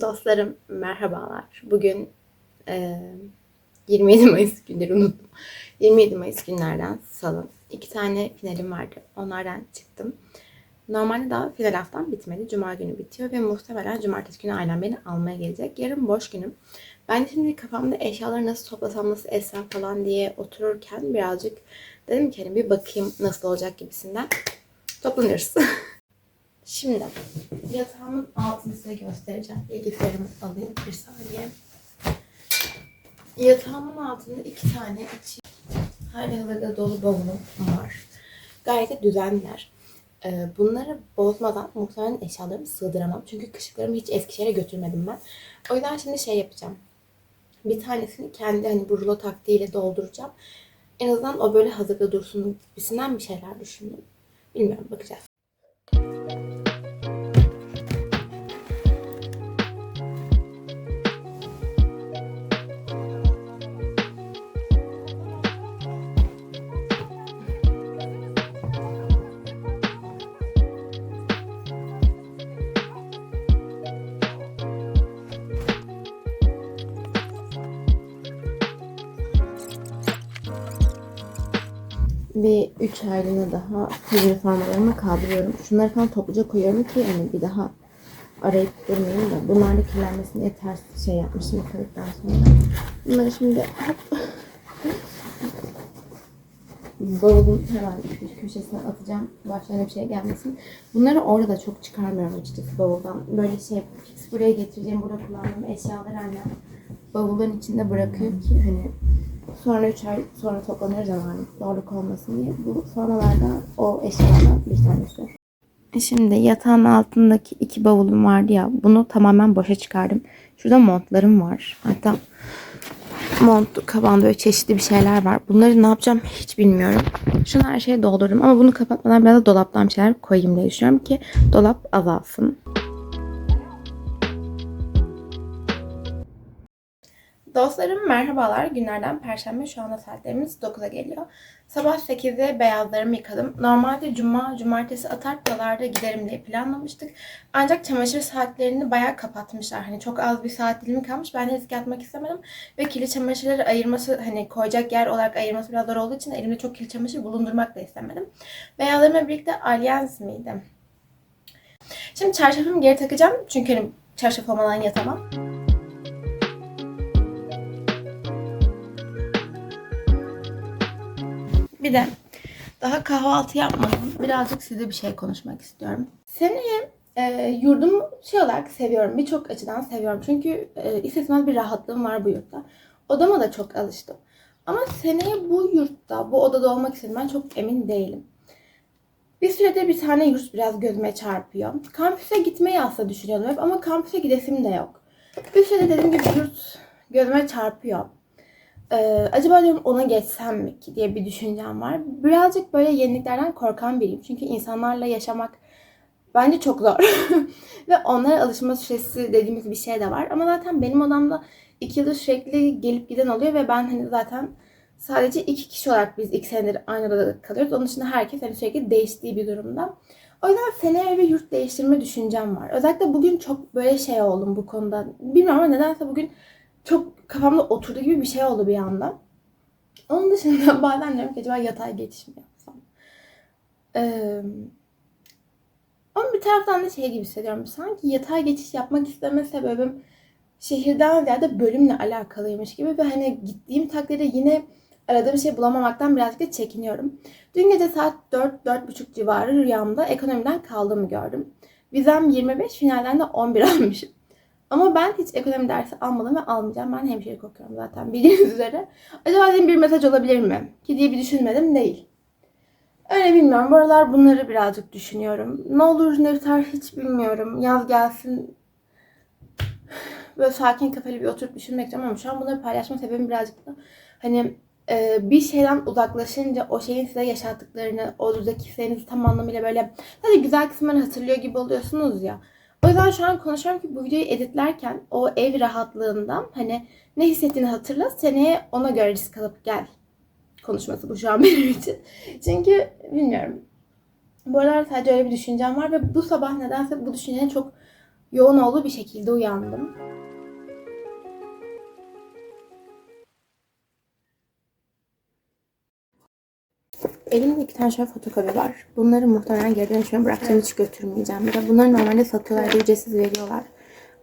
Dostlarım merhabalar. Bugün e, 27 Mayıs günleri unuttum. 27 Mayıs günlerden salı. İki tane finalim vardı. Onlardan çıktım. Normalde daha final haftam bitmedi. Cuma günü bitiyor ve muhtemelen cumartesi günü ailem beni almaya gelecek. Yarın boş günüm. Ben şimdi kafamda eşyaları nasıl toplasam, nasıl etsem falan diye otururken birazcık dedim ki hani bir bakayım nasıl olacak gibisinden. Toplanıyoruz. Şimdi yatağımın altını size göstereceğim. Bilgisayarımı alayım bir saniye. Yatağımın altında iki tane içi hali dolu bavulum var. Gayet de düzenler. Ee, Bunları bozmadan muhtemelen eşyalarımı sığdıramam. Çünkü kışlıklarımı hiç Eskişehir'e götürmedim ben. O yüzden şimdi şey yapacağım. Bir tanesini kendi hani bu rulo taktiğiyle dolduracağım. En azından o böyle hazırda dursun gibisinden bir şeyler düşündüm. Bilmiyorum bakacağız. Bir 3 aylığına daha hızlı formalarımı kaldırıyorum. Şunları falan topluca koyuyorum ki yani bir daha arayıp durmayayım da. Bunlar da kirlenmesine yeter şey yapmışım yıkadıktan sonra. Bunları şimdi hop bavulun hemen bir köşesine atacağım. Başlarına bir şey gelmesin. Bunları orada da çok çıkarmıyorum açıkçası bavuldan. Böyle şey buraya getireceğim, burada kullandığım eşyaları annem bavulların içinde bırakıyor ki hani Sonra 3 ay sonra toplanır zamanı zorluk olmasın diye. Bu formalardan o eşyalardan bir tanesi. E Şimdi yatağın altındaki iki bavulum vardı ya. Bunu tamamen boşa çıkardım. Şurada montlarım var. Hatta mont, kaban böyle çeşitli bir şeyler var. Bunları ne yapacağım hiç bilmiyorum. Şunu her şeye doldururum. Ama bunu kapatmadan biraz da dolaptan bir şeyler koyayım diye düşünüyorum ki dolap azalsın. Dostlarım merhabalar. Günlerden Perşembe şu anda saatlerimiz 9'a geliyor. Sabah 8'de beyazlarımı yıkadım. Normalde cuma, cumartesi atar pazarda giderim diye planlamıştık. Ancak çamaşır saatlerini bayağı kapatmışlar. Hani çok az bir saat dilimi kalmış. Ben de risk atmak istemedim. Ve kirli çamaşırları ayırması hani koyacak yer olarak ayırması biraz zor olduğu için elimde çok kirli çamaşır bulundurmak da istemedim. Beyazlarımla birlikte Allianz miydi? Şimdi çarşafımı geri takacağım. Çünkü hani çarşaf olmadan yatamam. Bir de daha kahvaltı yapmadım. Birazcık size bir şey konuşmak istiyorum. Seneye e, yurdumu şey olarak seviyorum. Birçok açıdan seviyorum. Çünkü e, istisnai bir rahatlığım var bu yurtta. Odama da çok alıştım. Ama seneye bu yurtta, bu odada olmak istedim. Ben çok emin değilim. Bir süredir bir tane yurt biraz gözüme çarpıyor. Kampüse gitmeyi aslında düşünüyordum hep ama kampüse gidesim de yok. Bir süredir dediğim gibi yurt gözüme çarpıyor. Ee, acaba diyorum ona geçsem mi ki diye bir düşüncem var. Birazcık böyle yeniliklerden korkan biriyim. Çünkü insanlarla yaşamak bence çok zor. Ve onlara alışma süresi dediğimiz bir şey de var. Ama zaten benim odamda iki yıldır sürekli gelip giden oluyor ve ben hani zaten sadece iki kişi olarak biz iki senedir aynı odada kalıyoruz. Onun dışında herkes hani sürekli değiştiği bir durumda. O yüzden seneye bir yurt değiştirme düşüncem var. Özellikle bugün çok böyle şey oldum bu konuda. Bilmiyorum ama nedense bugün çok kafamda oturdu gibi bir şey oldu bir anda. Onun dışında bazen diyorum ki acaba yatay geçiş mi yapsam? Ee, ama bir taraftan da şey gibi hissediyorum. Sanki yatay geçiş yapmak isteme sebebim şehirden ziyade bölümle alakalıymış gibi ve hani gittiğim takdirde yine aradığım şey bulamamaktan birazcık da çekiniyorum. Dün gece saat 4-4.30 civarı rüyamda ekonomiden kaldığımı gördüm. Vizem 25, finalden de 11 almışım. Ama ben hiç ekonomi dersi almadım ve almayacağım. Ben hemşirelik okuyorum zaten bildiğiniz üzere. Acaba dedim bir mesaj olabilir mi? Ki diye bir düşünmedim değil. Öyle bilmiyorum. Bu aralar bunları birazcık düşünüyorum. Ne olur ne biter hiç bilmiyorum. Yaz gelsin. Böyle sakin kafayla bir oturup düşünmek istiyorum ama şu an bunları paylaşma sebebim birazcık da hani e, bir şeyden uzaklaşınca o şeyin size yaşattıklarını, oradaki hislerinizi tam anlamıyla böyle hadi güzel kısımları hatırlıyor gibi oluyorsunuz ya. O yüzden şu an konuşuyorum ki bu videoyu editlerken o ev rahatlığından hani ne hissettiğini hatırla. Seneye ona göre risk alıp gel konuşması bu şu an benim için. Çünkü bilmiyorum. Bu aralar sadece öyle bir düşüncem var ve bu sabah nedense bu düşünceye çok yoğun olduğu bir şekilde uyandım. Elimde iki tane şöyle fotokopi var. Bunları muhtemelen geri dönüşüme bırakacağım hiç götürmeyeceğim. Bir de bunları normalde satıyorlar ve ücretsiz veriyorlar.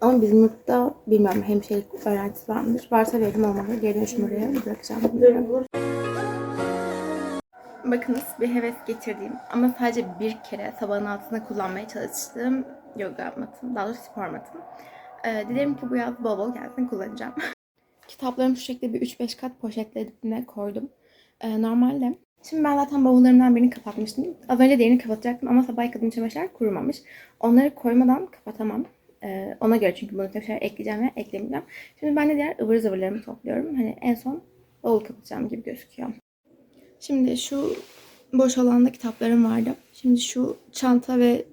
Ama bizim yurtta bilmiyorum hemşirelik öğrencisi var mıdır? Varsa verim olmalı. Geri dönüşüm oraya bırakacağım bunları. Bakınız bir heves getirdiğim ama sadece bir kere sabahın altında kullanmaya çalıştığım yoga matım. Daha doğrusu spor matım. Ee, dilerim ki bu yaz bol bol gelsin kullanacağım. Kitaplarımı şu şekilde bir 3-5 kat poşetlerine koydum. Ee, normalde Şimdi ben zaten bavullarımdan birini kapatmıştım. Az önce diğerini kapatacaktım ama sabah yıkadığım çamaşırlar kurumamış. Onları koymadan kapatamam. Ee, ona göre çünkü bunu şeyler ekleyeceğim ve eklemeyeceğim. Şimdi ben de diğer ıvır zıvırlarımı topluyorum. Hani en son bavul kapatacağım gibi gözüküyor. Şimdi şu boş alanda kitaplarım vardı. Şimdi şu çanta ve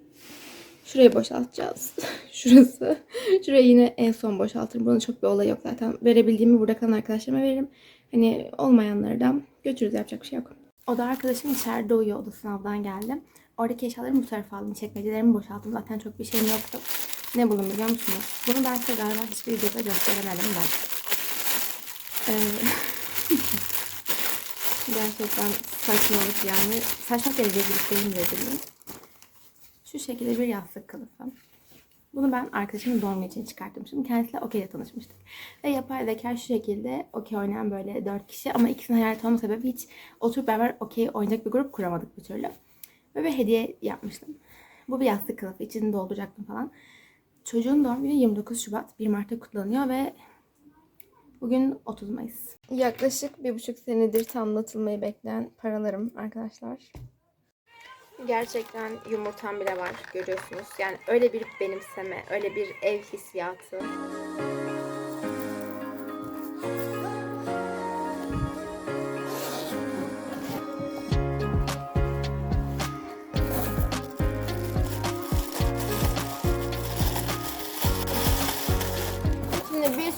şurayı boşaltacağız. Şurası. Şurayı yine en son boşaltırım. Bunun çok bir olayı yok zaten. Verebildiğimi burada kalan arkadaşlarıma veririm. Hani olmayanları da götürürüz yapacak bir şey yok. O da arkadaşım içeride uyuyor. O da sınavdan geldi. Oradaki eşyalarımı bu tarafa aldım. Çekmecelerimi boşalttım. Zaten çok bir şeyim yoktu. Ne buldum biliyor musunuz? Bunu ben size galiba hiçbir videoda gösteremedim ben. Ee, gerçekten saçmalık yani. Saçmalık derece rezillik rezillik. Şu şekilde bir yastık kılıfı. Bunu ben arkadaşımın doğum günü için çıkartmıştım. Kendisiyle okey'de tanışmıştık. Ve yapay zeka şu şekilde okey oynayan böyle dört kişi ama ikisinin hayal olma sebebi hiç oturup beraber okey oynayacak bir grup kuramadık bir türlü. Ve bir hediye yapmıştım. Bu bir yastık kılıfı. İçini dolduracaktım falan. Çocuğun doğum günü 29 Şubat. 1 Mart'ta kutlanıyor ve bugün 30 Mayıs. Yaklaşık bir buçuk senedir tamlatılmayı bekleyen paralarım arkadaşlar. Gerçekten yumurtam bile var görüyorsunuz. Yani öyle bir benimseme, öyle bir ev hissiyatı.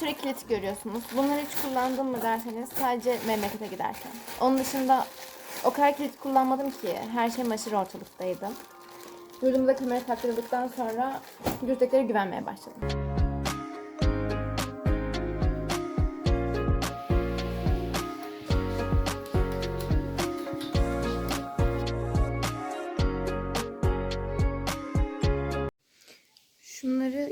Sürü kilit görüyorsunuz. Bunları hiç kullandım mı derseniz sadece memlekete giderken. Onun dışında o kadar kilit kullanmadım ki. Her şey aşırı ortalıktaydı. Yurdumuza kamera taktırdıktan sonra yurttakilere güvenmeye başladım.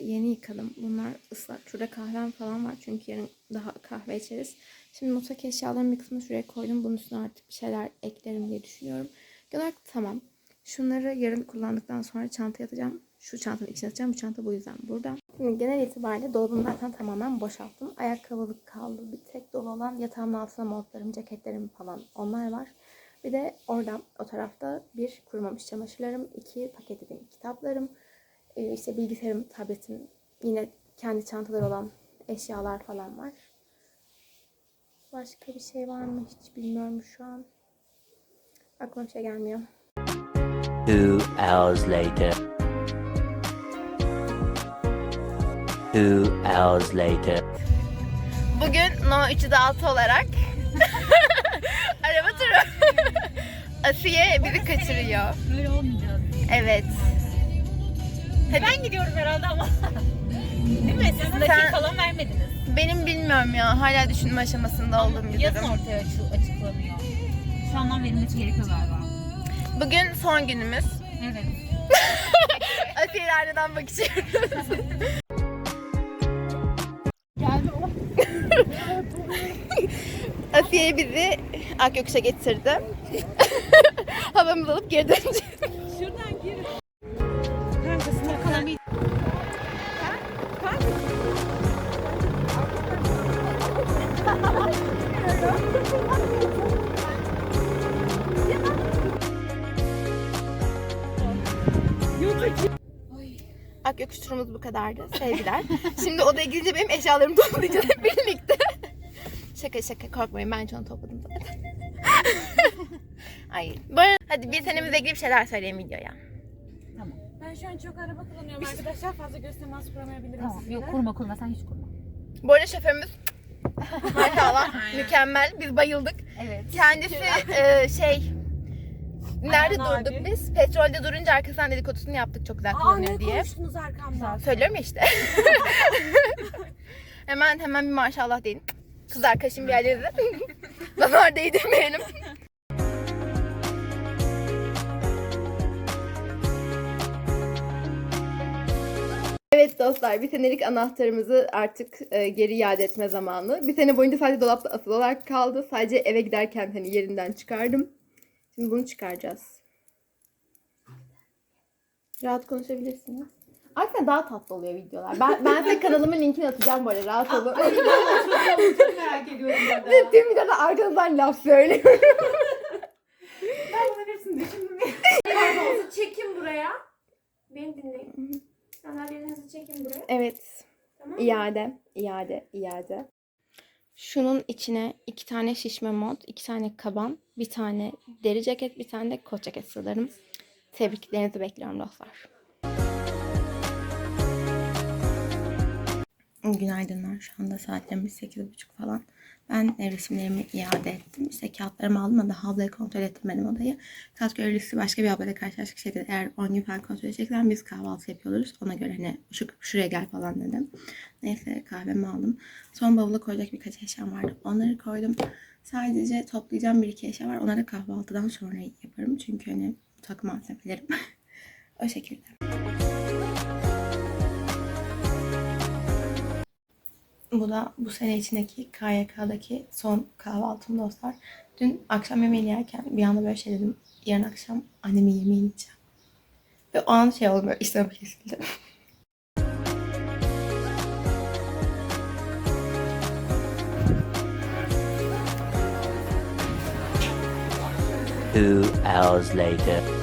Yeni yıkadım. Bunlar ıslak. Şurada kahvem falan var çünkü yarın daha kahve içeriz. Şimdi mutfak eşyalarının bir kısmını şuraya koydum. Bunun üstüne artık bir şeyler eklerim diye düşünüyorum. Genel olarak tamam. Şunları yarın kullandıktan sonra çantaya atacağım. Şu çantanın içine atacağım. Bu çanta bu yüzden burada. Şimdi genel itibariyle dolabımı zaten tamamen boşalttım. Ayakkabılık kaldı. Bir tek dolu olan yatağımın altına montlarım, ceketlerim falan onlar var. Bir de oradan o tarafta bir kurumamış çamaşırlarım, iki paketlediğim kitaplarım, e, işte bilgisayarım, tabletim, yine kendi çantalar olan eşyalar falan var. Başka bir şey var mı hiç bilmiyorum şu an. Aklıma bir şey gelmiyor. Two hours later. Two hours later. Bugün No 3'de 6 olarak araba turu. Asiye bizi kaçırıyor. Böyle olmayacağız. Evet. Ben gidiyorum herhalde ama. Değil mi? Siz nakit Sen- falan vermediniz. Benim bilmiyorum ya. Hala düşünme aşamasında olduğum bir Yazın durum. ortaya açı- açıklanıyor. Şu andan verilmesi gerekiyor galiba. Bugün son günümüz. Evet. Asiye'yle aynadan bakışıyoruz. Asiye bizi Akyokuş'a getirdi. Havamızı alıp geri döneceğiz. Akyokuş turumuz bu kadardı. Sevgiler. Şimdi odaya gidince benim eşyalarımı toplayacağız hep birlikte. şaka şaka korkmayın ben onu topladım zaten. Ay. Bu arada hadi bir senemizle ilgili bir şeyler söyleyin videoya. Ben şu an çok araba kullanıyorum arkadaşlar. Fazla göz teması kuramayabilirim Tamam. sizinle. Yok kurma kurma sen hiç kurma. Bu arada şoförümüz maşallah mükemmel. Biz bayıldık. Evet. Kendisi e, şey Nerede Ayhan durduk abi. biz? Petrolde durunca arkasından dedikodusunu yaptık çok güzel Aa kullanıyor ne diye. konuştunuz arkamda? Söylüyorum ya işte. hemen hemen bir maşallah deyin. Kız arkadaşım bir yerleri de. Nazar değdirmeyelim. Evet dostlar bir senelik anahtarımızı artık e, geri iade etme zamanı. Bir sene boyunca sadece dolapta asılı olarak kaldı. Sadece eve giderken hani yerinden çıkardım. Şimdi bunu çıkaracağız. Rahat konuşabilirsiniz. Aslında daha tatlı oluyor videolar. Ben, ben size kanalımın linkini atacağım böyle rahat olun. Çok merak ediyorum ben de. Tüm videoda arkanızdan laf söylüyorum. Ben bunların hepsini düşündüm. Kaybolsa çekin buraya. Beni dinleyin. Sandalyenizi çekin buraya. Evet. Tamam mı? İade, iade, iade. Şunun içine iki tane şişme mont, iki tane kaban, bir tane deri ceket, bir tane de kot ceket sığlarım. Tebriklerinizi bekliyorum dostlar. Günaydınlar. Şu anda saatlerimiz 8.30 falan. Ben ev resimlerimi iade ettim. İşte kağıtlarımı aldım ama daha ablayı kontrol ettirmedim odayı. Kağıt görevlisi başka bir ablayla karşılaştık şekilde eğer 10 gün falan kontrol edecekler biz kahvaltı yapıyoruz. Ona göre hani şu, şuraya gel falan dedim. Neyse kahvemi aldım. Son bavula koyacak birkaç eşyam vardı. Onları koydum. Sadece toplayacağım bir iki eşya var. Onları kahvaltıdan sonra yaparım. Çünkü hani mutfak malzemelerim. o şekilde. Bu da bu sene içindeki KYK'daki son kahvaltım dostlar. Dün akşam yemeğini yerken bir anda böyle şey dedim. Yarın akşam annemin yemeğini yiyeceğim. Ve o an şey oldu böyle iştahım kesildi. Two hours later.